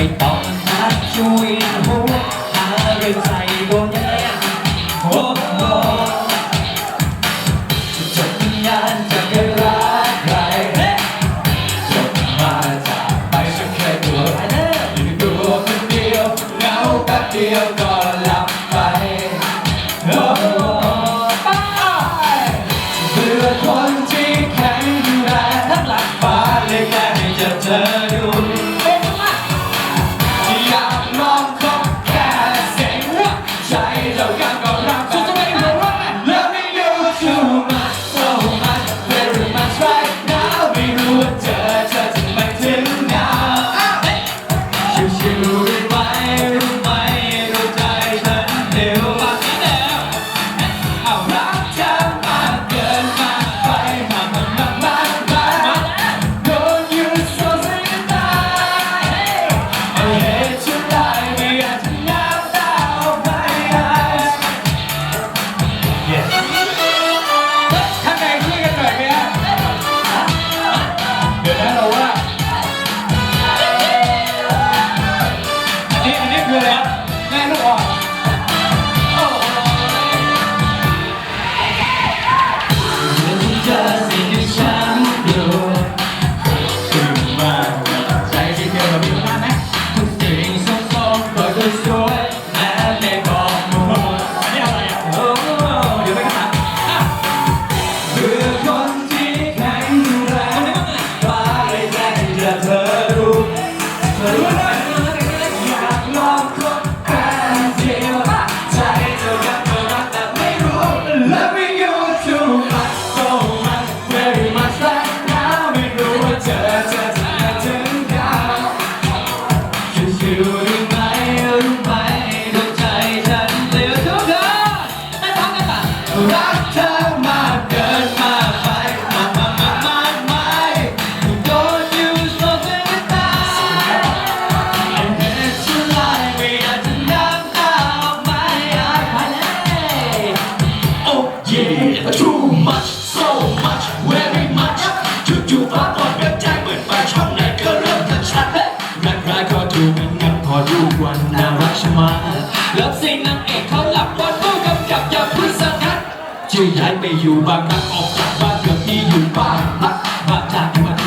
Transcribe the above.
ไม่ต้องหาช่วยหัวหาเรื่องใส่ดวงใจโอ้ อลูกวันนารักชะมัดเลิฟซีนนางเอกเขาหลับวันผู้กำกับอย่าพึ่สังกัดจะย้ายไปอยู่บางรักออกจากบ้านเกือบที่อยู่บ้านรักบ้านจากมา